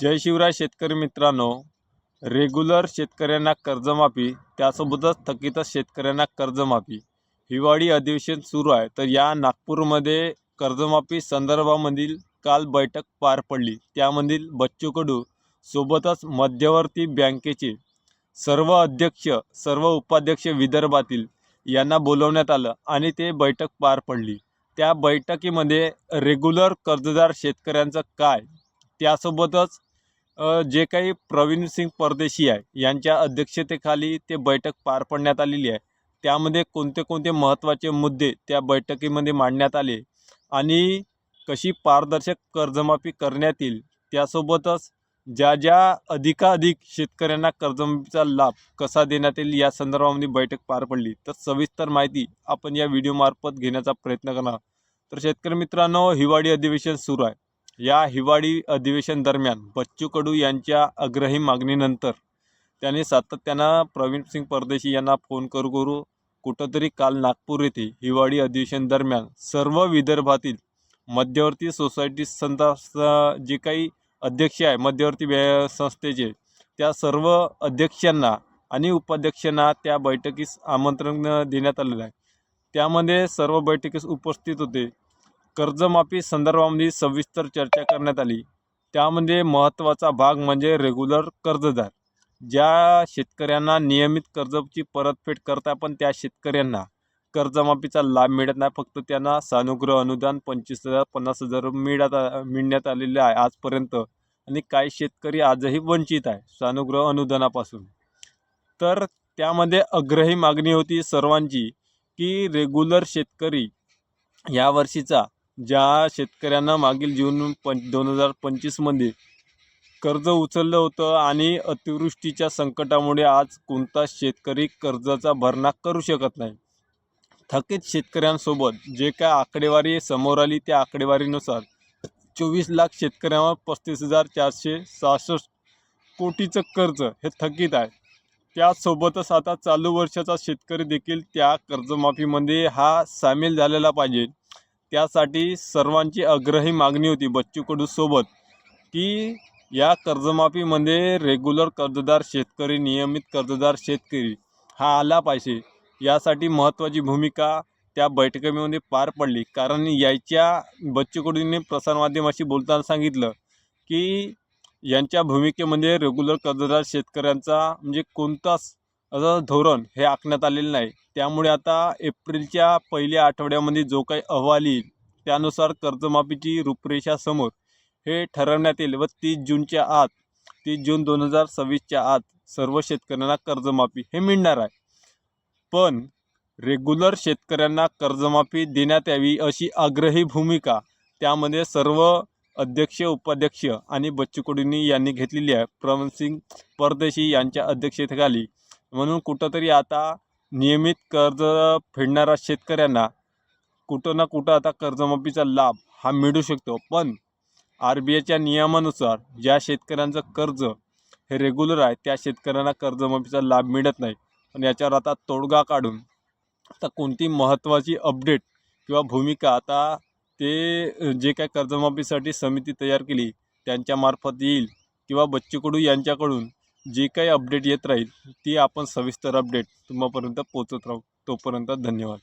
जय शिवराय शेतकरी मित्रांनो. रेग्युलर शेतकऱ्यांना कर्जमाफी त्यासोबतच थकीत शेतकऱ्यांना कर्जमाफी. हिवाळी अधिवेशन सुरू आहे तर या नागपूरमध्ये कर्जमाफी संदर्भामधील काल बैठक पार पडली. त्यामधील बच्चू कडू सोबतच मध्यवर्ती बँकेचे सर्व अध्यक्ष सर्व उपाध्यक्ष विदर्भातील यांना बोलवण्यात आलं आणि ते बैठक पार पडली. त्या बैठकीमध्ये रेग्युलर कर्जदार शेतकऱ्यांचं काय? त्यासोबतच जे काही प्रवीण सिंग परदेशी आहे यांच्या अध्यक्षतेखाली ते बैठक पार पडण्यात आलेली आहे. त्यामध्ये कोणते कोणते महत्त्वाचे मुद्दे त्या बैठकीमध्ये मांडण्यात आले आणि कशी पारदर्शक कर्जमाफी करण्यात येईल त्यासोबतच ज्या ज्या अधिकाधिक शेतकऱ्यांना कर्जमाफीचा लाभ कसा देण्यात येईल या संदर्भामध्ये बैठक पार पडली. तर सविस्तर माहिती आपण या व्हिडिओमार्फत घेण्याचा प्रयत्न करणार तर शेतकरी मित्रांनो हिवाळी अधिवेशन सुरू आहे. या हिवाळी अधिवेशन दरम्यान बच्चू कडू यांच्या आग्रही मागणीनंतर त्यांनी सातत्यानं प्रवीणसिंग परदेशी यांना फोन करू करू कुठंतरी काल नागपूर येथे हिवाळी अधिवेशन दरम्यान सर्व विदर्भातील मध्यवर्ती सोसायटी संस्था जे काही अध्यक्ष आहे मध्यवर्ती व्य संस्थेचे त्या सर्व अध्यक्षांना आणि उपाध्यक्षांना त्या बैठकीस आमंत्रण देण्यात आलेलं आहे. त्यामध्ये सर्व बैठकीस उपस्थित होते कर्जमाफी संदर्भामध्ये सविस्तर चर्चा करण्यात आली. त्यामध्ये महत्त्वाचा भाग म्हणजे रेग्युलर कर्जदार. ज्या शेतकऱ्यांना नियमित कर्जची परतफेड करता पण त्या शेतकऱ्यांना कर्जमाफीचा लाभ मिळत नाही. फक्त त्यांना सानुग्रह अनुदान पंचवीस हजार पन्नास हजार मिळत मिळण्यात आलेले आहे आजपर्यंत. आणि काही शेतकरी आजही वंचित आहे सानुग्रह अनुदानापासून. तर त्यामध्ये अग्रही मागणी होती सर्वांची की रेग्युलर शेतकरी या वर्षीचा ज्या शेतकऱ्यांना मागील जून पं दोन हजार पंचवीसमध्ये कर्ज उचललं होतं आणि अतिवृष्टीच्या संकटामुळे आज कोणताच शेतकरी कर्जाचा भरणा करू शकत नाही. थकीत शेतकऱ्यांसोबत जे काय आकडेवारी समोर आली त्या आकडेवारीनुसार चोवीस लाख शेतकऱ्यांवर पस्तीस हजार चारशे सहासष्ट कोटीचं कर्ज हे थकीत आहे. त्यासोबतच आता चालू वर्षाचा शेतकरी देखील त्या कर्जमाफीमध्ये हा सामील झालेला पाहिजे. त्यासाठी सर्वांची आग्रही मागणी होती बच्चू कडू सोबत की या कर्जमाफीमध्ये रेग्युलर कर्जदार शेतकरी नियमित कर्जदार शेतकरी हा आला पाहिजे. यासाठी महत्त्वाची भूमिका त्या बैठकीमध्ये पार पडली. कारण याच्या बच्चू प्रसारमाध्यमाशी बोलताना सांगितलं की यांच्या भूमिकेमध्ये रेग्युलर कर्जदार शेतकऱ्यांचा म्हणजे कोणताच धोरण हे आखण्यात आलेलं नाही. त्यामुळे आता एप्रिलच्या पहिल्या आठवड्यामध्ये जो काही अहवाल येईल त्यानुसार कर्जमाफीची रूपरेषा समोर हे ठरवण्यात येईल व तीस जूनच्या आत तीस जून दोन हजार सव्वीसच्या आत सर्व शेतकऱ्यांना कर्जमाफी हे मिळणार आहे. पण रेग्युलर शेतकऱ्यांना कर्जमाफी देण्यात यावी अशी आग्रही भूमिका त्यामध्ये सर्व अध्यक्ष उपाध्यक्ष आणि बच्चू कडूंनी यांनी घेतलेली आहे. प्रवीण सिंग परदेशी यांच्या अध्यक्षतेखाली म्हणून कुठंतरी आता नियमित कर्ज फेडणाऱ्या शेतकऱ्यांना कुठं ना कुठं आता कर्जमाफीचा लाभ हा मिळू शकतो. पण आर बी आयच्या नियमानुसार ज्या शेतकऱ्यांचं कर्ज हे रेग्युलर आहे त्या शेतकऱ्यांना कर्जमाफीचा लाभ मिळत नाही. पण याच्यावर आता तोडगा काढून आता कोणती महत्त्वाची अपडेट किंवा भूमिका आता ते जे काय कर्जमाफीसाठी समिती तयार केली त्यांच्यामार्फत येईल किंवा बच्चू कडू यांच्याकडून जे काही अपडेट येत राहील ती आपण सविस्तर अपडेट तुम्हापर्यंत पोचत राहू. तोपर्यंत धन्यवाद.